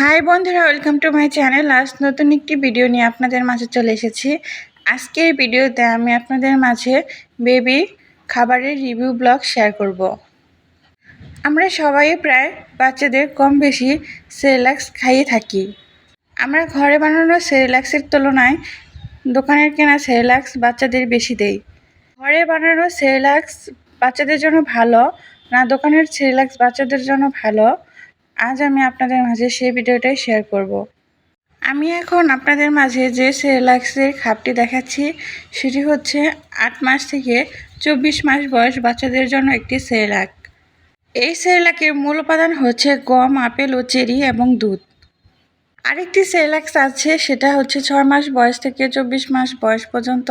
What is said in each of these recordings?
High বন্ধুরা, welcome to my channel. আজ নতুন একটি ভিডিও নিয়ে আপনাদের মাঝে চলে এসেছি। আজকের ভিডিওতে আমি আপনাদের মাঝে বেবি খাবারের রিভিউ ব্লগ শেয়ার করব। আমরা সবাই প্রায় বাচ্চাদের কম বেশি সেরেলাক্স খাইয়ে থাকি। আমরা ঘরে বানানো সেরেলাক্সের তুলনায় দোকানের কেনা সেরেলাক্স বাচ্চাদের বেশি দেই। ঘরে বানানো সেরেলাক্স বাচ্চাদের জন্য ভালো না দোকানের সেরেলাক্স বাচ্চাদের জন্য ভালো? আজ আমি আপনাদের মাঝে সেই ভিডিওটাই শেয়ার করব। আমি এখন আপনাদের মাঝে যে সেরেলাক্সের খাপটি দেখাচ্ছি, সেটি হচ্ছে আট মাস থেকে চব্বিশ মাস বয়স বাচ্চাদের জন্য একটি সেরেলাক। এই সেরেলাকের মূল উপাদান হচ্ছে গম, আপেল ও চেরি এবং দুধ। আরেকটি সেরেলাক্স আছে, সেটা হচ্ছে ছয় মাস বয়স থেকে চব্বিশ মাস বয়স পর্যন্ত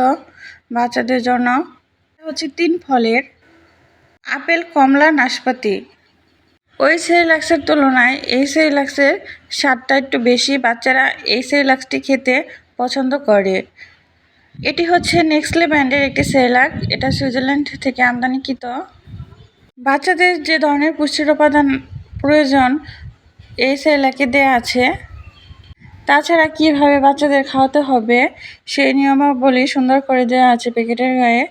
বাচ্চাদের জন্য। হচ্ছে তিন ফলের আপেল, কমলা, নাশপাতি। ওই সেরিলাক্সের তুলনায় এই সেরিলাক্সের স্বাদটা একটু বেশি। বাচ্চারা এই সেরিলাক্সটি খেতে পছন্দ করে। এটি হচ্ছে নেক্সলে ব্র্যান্ডের একটি সেরিলাক এটা সুইজারল্যান্ড থেকে আমদানিকৃত। বাচ্চাদের যে ধরনের পুষ্টির উপাদান প্রয়োজন, এই সেরিলাকে দেয়া আছে। তাছাড়া কীভাবে বাচ্চাদের খাওয়াতে হবে সেই নিয়মাবলী সুন্দর করে দেওয়া আছে প্যাকেটের গায়ে।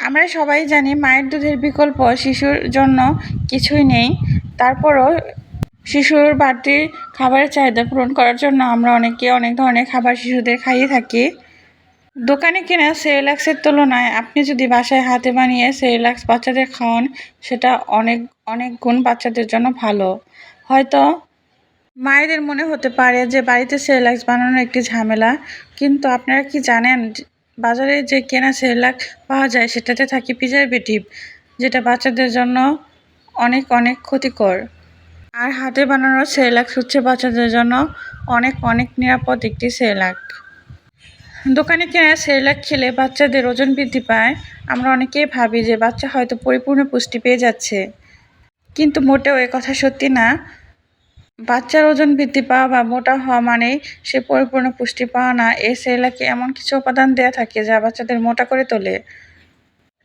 আমরা সবাই জানি মায়ের দুধের বিকল্প শিশুর জন্য কিছুই নেই। তারপরও শিশুর বাড়তি খাবারের চাহিদা পূরণ করার জন্য আমরা অনেকে অনেক ধরনের খাবার শিশুদের খাইয়ে থাকি। দোকানে কেনা সেরিলাক্সের তুলনায় আপনি যদি বাসায় হাতে বানিয়ে সেরিলাক্স বাচ্চাদের খাওয়ান, সেটা অনেক অনেক গুণ বাচ্চাদের জন্য ভালো। হয়তো মায়েদের মনে হতে পারে যে বাড়িতে সেরিলাক্স বানানো একটি ঝামেলা, কিন্তু আপনারা কি জানেন বাজারে যে কেনা সেরেলাক পাওয়া যায়, সেটাতে থাকে প্রিজারভেটিভ যেটা বাচ্চাদের জন্য অনেক অনেক ক্ষতিকর। আর হাতে বানানো সেরেলাক হচ্ছে বাচ্চাদের জন্য অনেক অনেক নিরাপদ একটি সেরেলাক দোকানে কেনা সেরেলাক খেলে বাচ্চাদের ওজন বৃদ্ধি পায়। আমরা অনেকেই ভাবি যে বাচ্চা হয়তো পরিপূর্ণ পুষ্টি পেয়ে যাচ্ছে। কিন্তু মোটেও এ কথা সত্যি না। বাচ্চার ওজন বৃদ্ধি পাওয়া বা মোটা হওয়া মানেই সে পরিপূর্ণ পুষ্টি পাওয়া না। এই সেরেলাকে এমন কিছু উপাদান দেয়া থাকে যা বাচ্চাদের মোটা করে তোলে।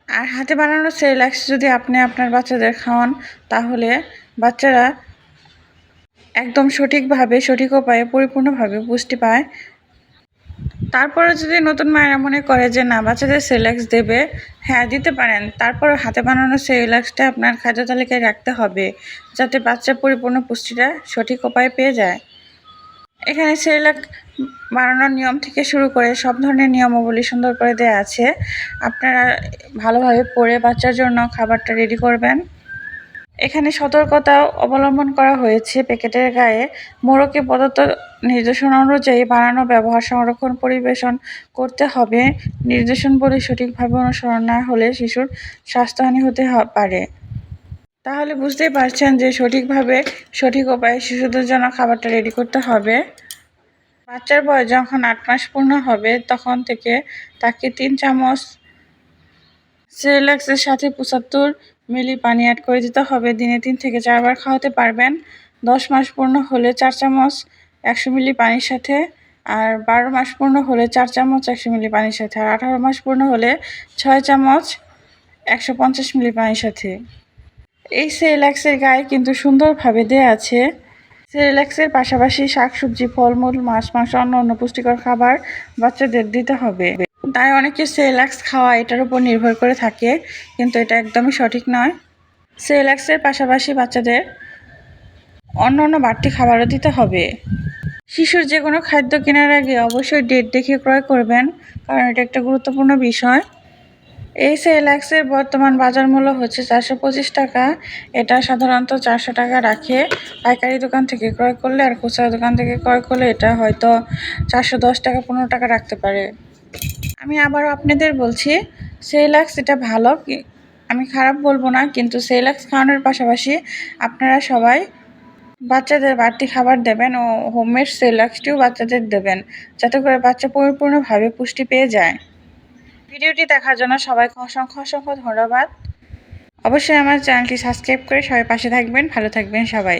আর হাতে বানানো সেরেলাক্স যদি আপনি আপনার বাচ্চাদের খাওয়ান, তাহলে বাচ্চারা একদম সঠিকভাবে, সঠিক উপায়ে, পরিপূর্ণভাবে পুষ্টি পায়। তারপরে যদি নতুন মায়েরা মনে করে যে না, বাচ্চাদের সেলাক্স দেবে হ্যাঁ দিতে পারেন। তারপর হাতে বানানো সেলাক্সটা আপনার খাদ্য তালিকায় রাখতে হবে, যাতে বাচ্চা পরিপূর্ণ পুষ্টিটা সঠিক উপায়ে পেয়ে যায়। এখানে সেলাক বানানোর নিয়ম থেকে শুরু করে সব ধরনের নিয়মাবলী সুন্দর করে দেওয়া আছে। আপনারা ভালোভাবে পড়ে বাচ্চার জন্য খাবারটা রেডি করবেন। এখানে সতর্কতা অবলম্বন করা হয়েছে। প্যাকেটের গায়ে মোড়কে প্রদত্ত নির্দেশনা অনুযায়ী বানানো, ব্যবহার, সংরক্ষণ, পরিবেশন করতে হবে। নির্দেশনবলী সঠিকভাবে অনুসরণ না হলে শিশুর স্বাস্থ্যহানি হতে পারে। তাহলে বুঝতেই পারছেন যে সঠিকভাবে সঠিক উপায়ে শিশুদের জন্য খাবারটা রেডি করতে হবে। বাচ্চার বয়স যখন আট মাস পূর্ণ হবে, তখন থেকে তাকে তিন চামচ সেরেলাক্সের সাথে পঁচাত্তর মিলি পানি অ্যাড করে দিতে হবে। দিনে তিন থেকে চারবার খাওয়াতে পারবেন। দশ মাস পূর্ণ হলে চার চামচ একশো মিলি পানির সাথে আর বারো মাস পূর্ণ হলে চার চামচ একশো মিলি পানির সাথে আর আঠারো মাস পূর্ণ হলে ছয় চামচ একশো পঞ্চাশ মিলি পানির সাথে। এই সেরেলাক্সের গায়ে কিন্তু সুন্দরভাবে দেয়া আছে। সেরেলাক্সের পাশাপাশি শাকসবজি, ফলমূল, মাছ, মাংস অন্য অন্য পুষ্টিকর খাবার বাচ্চাদের দিতে হবে। তাই অনেকে সেরেলাক্স খাওয়া এটার উপর নির্ভর করে থাকে, কিন্তু এটা একদমই সঠিক নয়। সেরেলাক্সের পাশাপাশি বাচ্চাদের অন্য অন্য বাড়তি খাবারও দিতে হবে। শিশুর যে কোনো খাদ্য কেনার আগে অবশ্যই ডেট দেখে ক্রয় করবেন, কারণ এটা একটা গুরুত্বপূর্ণ বিষয়। এই সেলাক্সের বর্তমান বাজার মূল্য হচ্ছে চারশো পঁচিশ টাকা। এটা সাধারণত চারশো টাকা রাখে। পাইকারি দোকান থেকে ক্রয় করলে আর খুচরা দোকান থেকে ক্রয় করলে এটা হয়তো চারশো দশ টাকা, পনেরো টাকা রাখতে পারে। আমি আবারও আপনাদের বলছি সেলাক্স এটা ভালো আমি খারাপ বলব না, কিন্তু সেলাক্স খাওয়ানোর পাশাপাশি আপনারা সবাই বাচ্চাদের বাড়তি খাবার দেবেন ও হোমমেড সেলাক্সটিও বাচ্চাদের দেবেন, যাতে করে বাচ্চা পরিপূর্ণভাবে পুষ্টি পেয়ে যায়। ভিডিওটি দেখার জন্য সবাইকে অসংখ্য অসংখ্য ধন্যবাদ। অবশ্যই আমার চ্যানেলটি সাবস্ক্রাইব করে সবাই পাশে থাকবেন, ভালো থাকবেন সবাই।